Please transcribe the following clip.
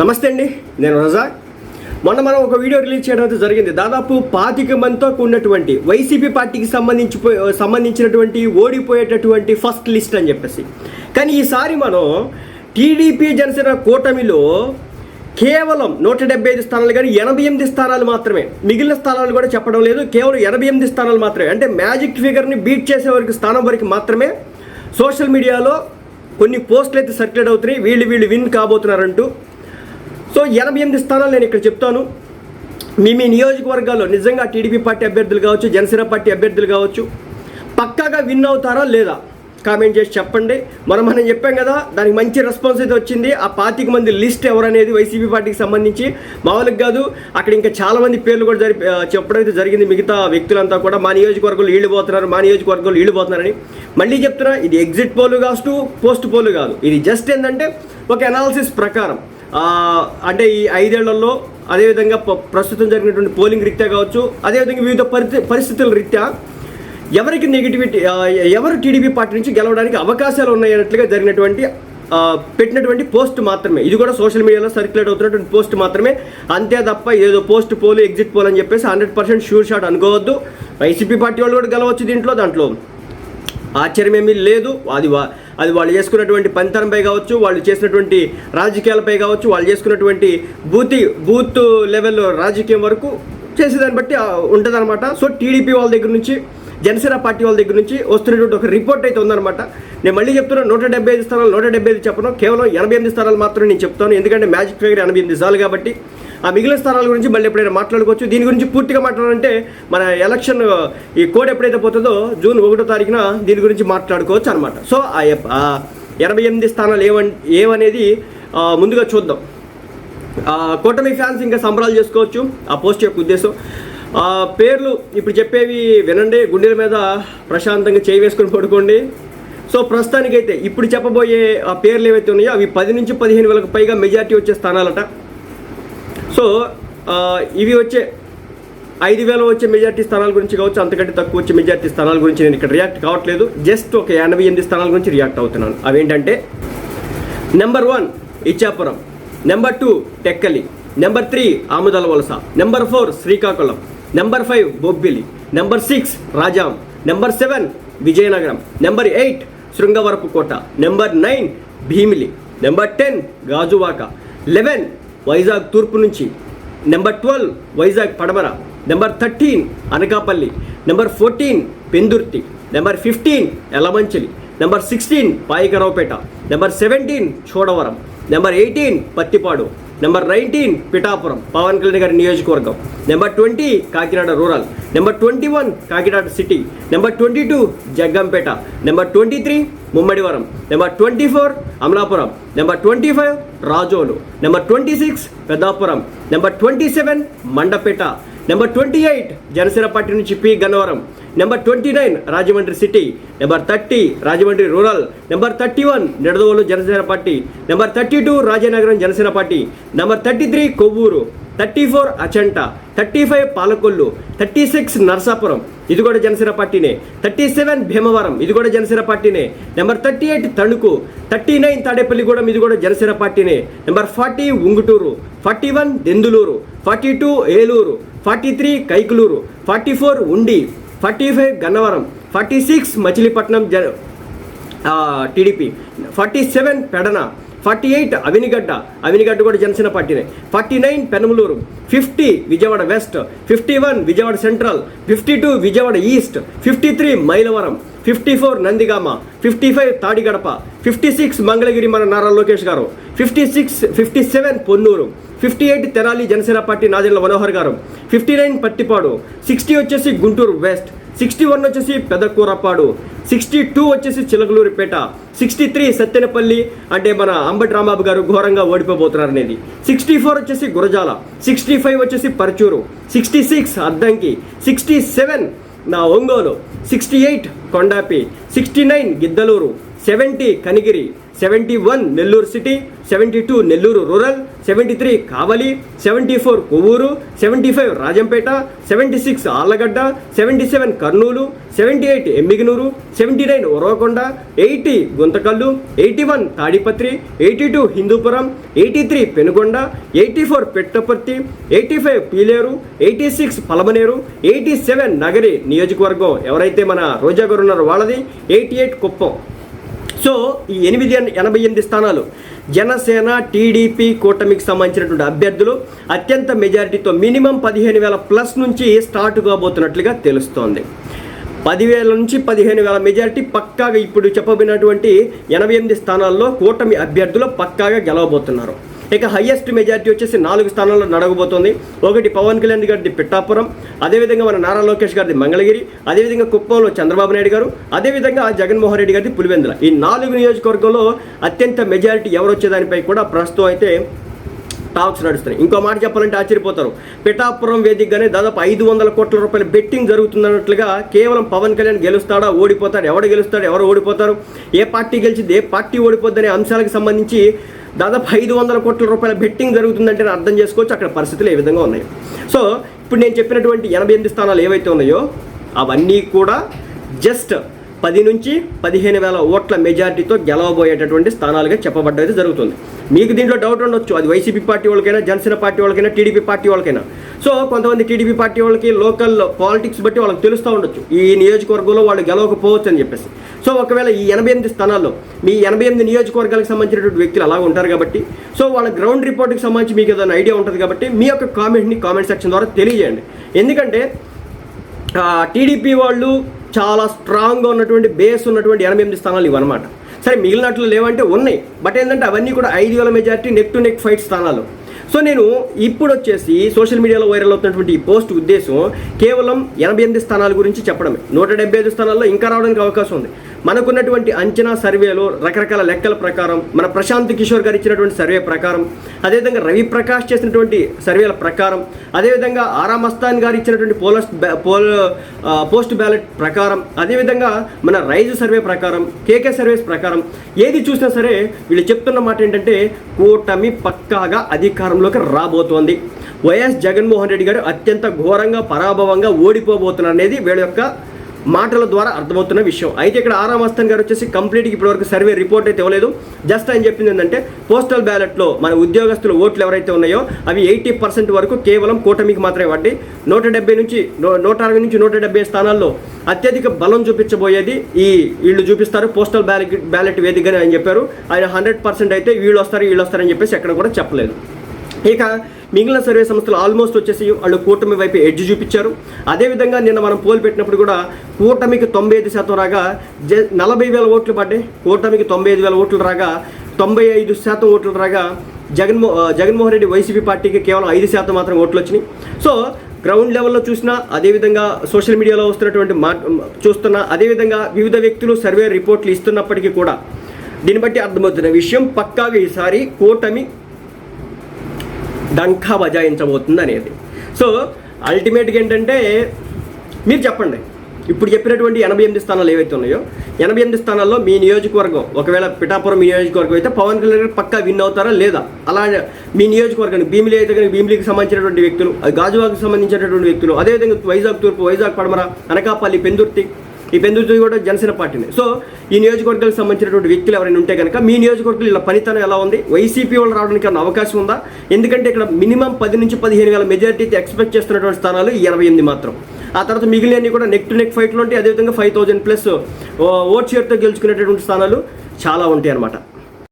నమస్తే అండి నేను రజా మొన్న మనం ఒక వీడియో రిలీజ్ చేయడం అయితే జరిగింది. దాదాపు పాతిక మందితో కూడినటువంటి వైసీపీ పార్టీకి సంబంధించి సంబంధించినటువంటి ఓడిపోయేటటువంటి ఫస్ట్ లిస్ట్ అని చెప్పేసి. కానీ ఈసారి మనం టీడీపీ జనసేన కూటమిలో కేవలం నూట డెబ్బై ఐదు స్థానాలు కానీ ఎనభై ఎనిమిది స్థానాలు మాత్రమే. మిగిలిన స్థానాలు కూడా చెప్పడం లేదు. కేవలం ఎనభై ఎనిమిది స్థానాలు మాత్రమే. అంటే మ్యాజిక్ ఫిగర్ని బీట్ చేసే వరకు స్థానం వరకు మాత్రమే సోషల్ మీడియాలో కొన్ని పోస్టులు అయితే సర్క్యులేట్ అవుతున్నాయి. వీళ్ళు వీళ్ళు విన్ కాబోతున్నారంటూ సో ఎనభై ఎనిమిది స్థానాలు నేను ఇక్కడ చెప్తాను. మీ మీ నియోజకవర్గాల్లో నిజంగా టీడీపీ పార్టీ అభ్యర్థులు కావచ్చు జనసేన పార్టీ అభ్యర్థులు కావచ్చు పక్కాగా విన్ అవుతారా లేదా? కామెంట్ చేసి చెప్పండి. మనం మనం చెప్పాం కదా దానికి మంచి రెస్పాన్స్ అయితే వచ్చింది. ఆ పాతిక మంది లిస్ట్ ఎవరనేది వైసీపీ పార్టీకి సంబంధించి. మామూలుగా కాదు అక్కడ ఇంకా చాలామంది పేర్లు కూడా జరి చెప్పడం అయితే జరిగింది. మిగతా వ్యక్తులంతా కూడా మా నియోజకవర్గంలో వీళ్ళు పోతున్నారు మా నియోజకవర్గంలో వీళ్ళు పోతున్నారని మళ్ళీ చెప్తున్నా ఇది exit poll cast post poll కాదు. ఇది జస్ట్ ఏంటంటే ఒక అనాలిసిస్ ప్రకారం. అంటే ఈ ఐదేళ్ళలో అదేవిధంగా ప్రస్తుతం జరిగినటువంటి పోలింగ్ రీత్యా కావచ్చు అదేవిధంగా వివిధ పరిస్థి పరిస్థితుల రీత్యా ఎవరికి నెగిటివిటీ ఎవరు టీడీపీ పార్టీ నుంచి గెలవడానికి అవకాశాలు ఉన్నాయన్నట్లుగా జరిగినటువంటి పెట్టినటువంటి పోస్ట్ మాత్రమే. ఇది కూడా సోషల్ మీడియాలో సర్క్యులేట్ అవుతున్నటువంటి పోస్ట్ మాత్రమే. అంతే తప్ప ఏదో పోస్ట్ పోల్ ఎగ్జిట్ పోల్ అని చెప్పేసి హండ్రెడ్ పర్సెంట్ షూర్ షాట్ అనుకోవద్దు. వైసీపీ పార్టీ వాళ్ళు కూడా గెలవచ్చు దీంట్లో దాంట్లో. ఆశ్చర్యం ఏమీ లేదు. అది వా- అది వాళ్ళు చేసుకున్నటువంటి పనితనంపై కావచ్చు వాళ్ళు చేసినటువంటి రాజకీయాలపై కావచ్చు వాళ్ళు చేసుకున్నటువంటి బూతి బూత్ లెవెల్ రాజకీయం వరకు చేసేదాన్ని బట్టి ఉంటుందన్నమాట. సో టీడీపీ వాళ్ళ దగ్గర నుంచి జనసేన పార్టీ వాళ్ళ దగ్గర నుంచి వస్తున్నటువంటి ఒక రిపోర్ట్ అయితే ఉందన్నమాట. నేను మళ్ళీ చెప్తున్నాను నూట డెబ్బై ఐదు స్థానాలు నూట డెబ్బై ఐదు చెప్పను కేవలం ఎనభై ఎనిమిది స్థానాలు మాత్రమే నేను చెప్తాను ఎందుకంటే మ్యాజిక్ ఫిగర్ ఎనభై ఎనిమిది సార్లు కాబట్టి ఆ మిగిలిన స్థానాల గురించి మళ్ళీ ఎప్పుడైనా మాట్లాడుకోవచ్చు. దీని గురించి పూర్తిగా మాట్లాడాలంటే మన ఎలక్షన్ ఈ కోడ్ ఎప్పుడైతే పోతుందో జూన్ ఒకటో తారీఖున దీని గురించి మాట్లాడుకోవచ్చు అనమాట సో ఆ ఎనభై ఎనిమిది స్థానాలు ఏవన్ ఏమనేది ముందుగా చూద్దాం. కూటమి ఫ్యాన్స్ ఇంకా సంబరాలు చేసుకోవచ్చు. ఆ పోస్ట్ యొక్క ఉద్దేశం ఆ, పేర్లు ఇప్పుడు చెప్పేవి వినండి. గుండెల మీద ప్రశాంతంగా చేయి వేసుకొని పడుకోండి. సో ప్రస్తుతానికైతే ఇప్పుడు చెప్పబోయే ఆ పేర్లు ఏవైతే ఉన్నాయో అవి పది నుంచి పదిహేను వేలకు పైగా మెజార్టీ వచ్చే స్థానాలట. సో ఇవి వచ్చే ఐదు వేల వచ్చే మెజార్టీ స్థానాల గురించి కావచ్చు అంతకంటే తక్కువ వచ్చే మెజార్టీ స్థానాల గురించి నేను ఇక్కడ రియాక్ట్ కావట్లేదు. జస్ట్ ఒక ఎనభై ఎనిమిది స్థానాల గురించి రియాక్ట్ అవుతున్నాను. అవేంటంటే number one Ichchapuram. Number two Tekkali. Number three Amadalavalasa. Number four Srikakulam. Number five Bobbili. Number six Rajam. Number seven Vizianagaram. Number eight Srungavarapukota number nine Bheemili. Number ten Gajuwaka. Eleven Vizag తూర్పు నుంచి. Number twelve Vizag పడమర. Number thirteen Anakapalli. Number fourteen Pendurthi. Number fifteen Elamanchili number sixteen Payakaraopeta. Number seventeen Chodavaram. Number eighteen Pattipadu number nineteen Pithapuram Pawan Kalyan గారి నియోజకవర్గం number twenty Kakinada rural number twenty one Kakinada city number twenty two Jaggampeta number twenty three Mummidivaram number twenty four Amalapuram number twenty five Razole number twenty six Peddapuram number twenty seven Mandapeta number twenty eight Janasena party నుంచి P Gannavaram number twenty nine Rajahmundry city number thirty Rajahmundry rural number thirty one Nidadavolu Janasena party number thirty two Rajanagaram Janasena party number thirty three Kovvur thirty four Achanta thirty five Palakollu thirty six Narsapuram ఇది కూడా జనసేన పార్టీనే thirty seven Bhimavaram ఇది కూడా జనసేన పార్టీనే number thirty eight Tanuku thirty nine Tadepalligudem ఇది కూడా జనసేన పార్టీనే number forty Ungutur forty one Denduluru forty two Eluru forty three Kaikaluru forty four Undi forty five Gannavaram forty six Machilipatnam జ TDP forty seven Pedana forty eight Avanigadda Avanigadda కూడా జనసేన పార్టీనే forty nine Penamaluru fifty Vijayawada west fifty one Vijayawada central fifty two Vijayawada east fifty three Mylavaram. Fifty four Nandigama fifty five Tadigadapa fifty six Mangalagiri మన నారా లోకేష్ గారు fifty six fifty seven Ponnur fifty eight Tenali Janasena party Nadendla Manohar గారు fifty nine Pattipadu sixty వచ్చేసి Guntur west sixty one వచ్చేసి Pedakurapadu sixty two వచ్చేసి Chilakaluripet sixty three Sattenapalli అంటే మన అంబటి రాంబాబు గారు ఘోరంగా ఓడిపోబోతున్నారు అనేది. సిక్స్టీ ఫోర్ వచ్చేసి గురజాల సిక్స్టీ ఫైవ్ వచ్చేసి Parchur sixty six Addanki sixty seven నా Ongole sixty eight Kondapi sixty nine Giddalur seventy Kanigiri. Seventy one Nellore city seventy two Nellore rural seventy three Kavali seventy four Kovvur seventy five Rajampet seventy six Allagadda seventy seven Kurnool seventy eight Yemmiganur seventy nine Uravakonda eighty Guntakal eighty one Tadipatri eighty two Hindupur eighty three Penukonda eighty four Puttaparthi eighty five Pileru eighty six Palamaner eighty seven Nagari నియోజకవర్గం ఎవరైతే మన రోజా గారు ఉన్నారో వాళ్ళది eighty eight Kuppam. So ఈ ఎనిమిది ఎనభై ఎనిమిది స్థానాలు జనసేన టీడీపీ కూటమికి సంబంధించినటువంటి అభ్యర్థులు అత్యంత మెజారిటీతో మినిమం పదిహేను వేల ప్లస్ నుంచి స్టార్ట్ కాబోతున్నట్లుగా తెలుస్తోంది. పదివేల నుంచి పదిహేను వేల మెజారిటీ పక్కాగా ఇప్పుడు చెప్పబడినటువంటి ఎనభై ఎనిమిది స్థానాల్లో కూటమి అభ్యర్థులు పక్కాగా గెలవబోతున్నారు. ఇక హయ్యెస్ట్ మెజారిటీ వచ్చేసి నాలుగు స్థానాల్లో నడగబోతోంది ఒకటి పవన్ కళ్యాణ్ గారిది పిట్టాపురం అదేవిధంగా మన నారా లోకేష్ గారిది మంగళగిరి అదేవిధంగా కుప్పంలో చంద్రబాబు నాయుడు గారు అదేవిధంగా జగన్మోహన్ రెడ్డి గారిది పులివెందుల. ఈ నాలుగు నియోజకవర్గంలో అత్యంత మెజారిటీ ఎవరొచ్చేదానిపై కూడా ప్రస్తుతం అయితే టాక్స్ నడుస్తున్నాయి. ఇంకో మాట చెప్పాలంటే ఆశ్చర్యపోతారు. పిఠాపురం వేదికగానే దాదాపు ఐదు వందల కోట్ల రూపాయల బెట్టింగ్ జరుగుతున్నట్లుగా కేవలం పవన్ కళ్యాణ్ గెలుస్తాడా ఓడిపోతాడు ఎవడు గెలుస్తాడు ఎవరు ఓడిపోతారు ఏ పార్టీ గెలిచింది ఏ పార్టీ ఓడిపోద్దనే అంశాలకు సంబంధించి దాదాపు ఐదు వందల కోట్ల రూపాయల బెట్టింగ్ జరుగుతుందంటే నేను అర్థం చేసుకోవచ్చు అక్కడ పరిస్థితులు ఏ విధంగా ఉన్నాయి. సో ఇప్పుడు నేను చెప్పినటువంటి ఎనభై ఎనిమిది స్థానాలు ఏవైతే ఉన్నాయో అవన్నీ కూడా జస్ట్ పది నుంచి పదిహేను వేల ఓట్ల మెజారిటీతో గెలవబోయేటటువంటి స్థానాలుగా చెప్పబడ్డది జరుగుతుంది. మీకు దీంట్లో డౌట్ ఉండొచ్చు. అది వైసీపీ పార్టీ వాళ్ళకైనా జనసేన పార్టీ వాళ్ళకైనా టీడీపీ పార్టీ వాళ్ళకైనా. సో కొంతమంది టీడీపీ పార్టీ వాళ్ళకి లోకల్ పాలిటిక్స్ బట్టి వాళ్ళకి తెలుస్తూ ఉండొచ్చు. ఈ నియోజకవర్గంలో వాళ్ళు గెలవకపోవచ్చు అని చెప్పేసి. సో ఒకవేళ ఈ ఎనభై ఎనిమిది స్థానాల్లో మీ ఎనభై ఎనిమిది నియోజకవర్గాలకు సంబంధించినటువంటి వ్యక్తులు అలా ఉంటారు కాబట్టి సో వాళ్ళ గ్రౌండ్ రిపోర్ట్కి సంబంధించి మీకు ఏదైనా ఐడియా ఉంటుంది కాబట్టి మీ యొక్క కామెంట్ని కామెంట్ సెక్షన్ ద్వారా తెలియజేయండి. ఎందుకంటే టీడీపీ వాళ్ళు చాలా స్ట్రాంగ్గా ఉన్నటువంటి బేస్ ఉన్నటువంటి ఎనభై ఎనిమిది స్థానాలు ఇవన్నమాట సరే మిగిలినట్లు లేవంటే ఉన్నాయి. బట్ ఏంటంటే అవన్నీ కూడా ఐదు వేల majority neck to neck fight స్థానాలు. సో నేను ఇప్పుడు వచ్చేసి సోషల్ మీడియాలో వైరల్ అవుతున్నటువంటి ఈ పోస్ట్ ఉద్దేశం కేవలం ఎనభై ఎనిమిది స్థానాల గురించి చెప్పడమే. నూట డెబ్బై ఐదు స్థానాల్లో ఇంకా రావడానికి అవకాశం ఉంది. మనకున్నటువంటి అంచనా సర్వేలో రకరకాల లెక్కల ప్రకారం మన ప్రశాంత్ కిషోర్ గారు ఇచ్చినటువంటి సర్వే ప్రకారం అదేవిధంగా రవి ప్రకాష్ చేసినటువంటి సర్వేల ప్రకారం అదేవిధంగా ఆరా మస్తాన్ గారు ఇచ్చినటువంటి పోలస్ట్ పోల్ పోస్ట్ బ్యాలెట్ ప్రకారం అదేవిధంగా మన రైజు సర్వే ప్రకారం కేకే సర్వేస్ ప్రకారం ఏది చూసినా సరే వీళ్ళు చెప్తున్న మాట ఏంటంటే కూటమి పక్కాగా అధికారంలోకి రాబోతోంది. వైఎస్ జగన్మోహన్ రెడ్డి గారు అత్యంత ఘోరంగా పరాభవంగా ఓడిపోబోతున్నారు అనేది వీళ్ళ యొక్క మాటల ద్వారా అర్థమవుతున్న విషయం. అయితే ఇక్కడ ఆరామ్ అస్తాన్ గారు వచ్చేసి కంప్లీట్గా ఇప్పటివరకు సర్వే రిపోర్ట్ అయితే ఇవ్వలేదు. జస్ట్ ఆయన చెప్పింది ఏంటంటే పోస్టల్ బ్యాలెట్లో మన ఉద్యోగస్తుల ఓట్లు ఎవరైతే ఉన్నాయో అవి ఎయిటీ పర్సెంట్ వరకు కేవలం కూటమికి మాత్రమే పడ్డాయి. నూట డెబ్బై నుంచి నూ- నూట అరవై నుంచి నూట డెబ్బై స్థానాల్లో అత్యధిక బలం చూపించబోయేది ఈ వీళ్ళు చూపిస్తారు. పోస్టల్ బ్యాలెట్ బ్యాలెట్ వేదికగా ఆయన చెప్పారు. ఆయన హండ్రెడ్ పర్సెంట్ అయితే వీళ్ళు వస్తారు వీళ్ళు వస్తారని చెప్పేసి ఎక్కడ కూడా చెప్పలేదు. ఇక మిగిలిన సర్వే సంస్థలు ఆల్మోస్ట్ వచ్చేసి వాళ్ళు కూటమి వైపు ఎడ్జ్ చూపించారు. అదేవిధంగా నిన్న మనం పోల్ పెట్టినప్పుడు కూడా కూటమికి తొంభై ఐదు శాతం రాగా జ నలభై వేల ఓట్లు పడ్డాయి. కూటమికి తొంభై ఐదు వేల ఓట్లు రాగా తొంభై ఐదు శాతం ఓట్లు రాగా జగన్మో జగన్మోహన్ రెడ్డి వైసీపీ పార్టీకి కేవలం ఐదు శాతం మాత్రం ఓట్లు వచ్చినాయి. సో గ్రౌండ్ లెవెల్లో చూసినా అదేవిధంగా సోషల్ మీడియాలో వస్తున్నటువంటి మా చూస్తున్నా అదేవిధంగా వివిధ వ్యక్తులు సర్వే రిపోర్ట్లు ఇస్తున్నప్పటికీ కూడా దీన్ని బట్టి అర్థమవుతున్న విషయం పక్కాగా ఈసారి కూటమి డంకా బజాయించబోతుంది అనేది సో అల్టిమేట్గా ఏంటంటే మీరు చెప్పండి. ఇప్పుడు చెప్పినటువంటి ఎనభై ఎనిమిది స్థానాలు ఏవైతే ఉన్నాయో ఎనభై ఎనిమిది స్థానాల్లో మీ నియోజకవర్గం ఒకవేళ పిఠాపురం మీ నియోజకవర్గం అయితే పవన్ కళ్యాణ్ గారు పక్కా విన్ అవుతారా లేదా? అలా మీ నియోజకవర్గానికి భీమిలి అయితే కనుక భీమిలికి సంబంధించినటువంటి వ్యక్తులు గాజువాకు సంబంధించినటువంటి వ్యక్తులు అదేవిధంగా వైజాగ్ తూర్పు వైజాగ్ పడమర అనకాపల్లి పెందుర్తి ఈ పెందుర్తి కూడా జనసేన పార్టీని. సో ఈ నియోజకవర్గాలకు సంబంధించినటువంటి వ్యక్తులు ఎవరైనా ఉంటే కనుక మీ నియోజకవర్గంలో ఇలా పనితనం ఎలా ఉంది? వైసీపీ వాళ్ళు రావడానికి ఏమైనా అవకాశం ఉందా? ఎందుకంటే ఇక్కడ మినిమం పది నుంచి పదిహేను వేల మెజారిటీ ఎక్స్పెక్ట్ చేస్తున్నటువంటి స్థానాలు ఇరవై ఎనిమిది మాత్రం. ఆ తర్వాత మిగిలినవి కూడా నెక్ టు నెక్ ఫైట్లు ఉంటాయి. అదేవిధంగా ఫైవ్ థౌజండ్ ప్లస్ ఓట్ షేర్తో గెలుచుకునేటటువంటి స్థానాలు చాలా ఉంటాయి అన్నమాట